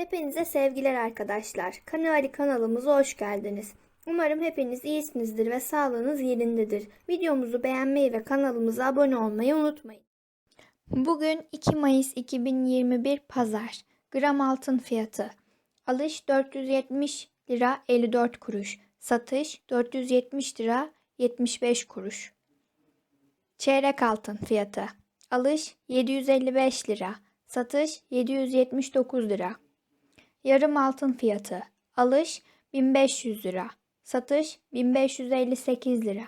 Hepinize sevgiler arkadaşlar. Kanali kanalımıza hoş geldiniz. Umarım hepiniz iyisinizdir ve sağlığınız yerindedir. Videomuzu beğenmeyi ve kanalımıza abone olmayı unutmayın. Bugün 2 Mayıs 2021 Pazar. Gram altın fiyatı. Alış 470 lira 54 kuruş. Satış 470 lira 75 kuruş. Çeyrek altın fiyatı. Alış 755 lira. Satış 779 lira. Yarım altın fiyatı. Alış 1500 lira. Satış 1558 lira.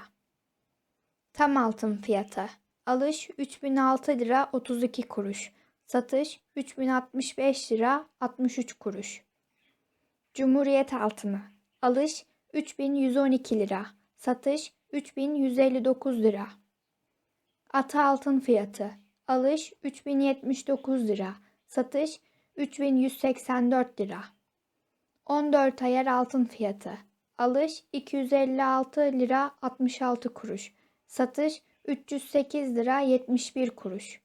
Tam altın fiyatı. Alış 3006 lira 32 kuruş. Satış 3065 lira 63 kuruş. Cumhuriyet altını. Alış 3112 lira. Satış 3159 lira. Ata altın fiyatı. Alış 3079 lira. Satış 3184 lira. 14 ayar altın fiyatı. Alış 256 lira 66 kuruş. Satış 308 lira 71 kuruş.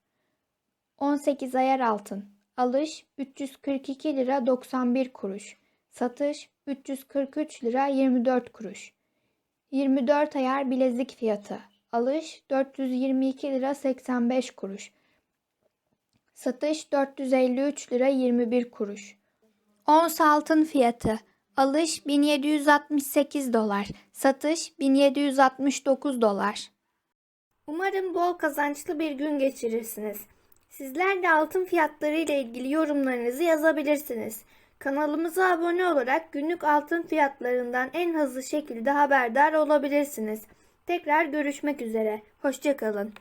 18 ayar altın. Alış 342 lira 91 kuruş. Satış 343 lira 24 kuruş. 24 ayar bilezik fiyatı. Alış 422 lira 85 kuruş. Satış 453 lira 21 kuruş. Ons altın fiyatı. Alış 1768 dolar. Satış 1769 dolar. Umarım bol kazançlı bir gün geçirirsiniz. Sizler de altın fiyatları ile ilgili yorumlarınızı yazabilirsiniz. Kanalımıza abone olarak günlük altın fiyatlarından en hızlı şekilde haberdar olabilirsiniz. Tekrar görüşmek üzere. Hoşçakalın.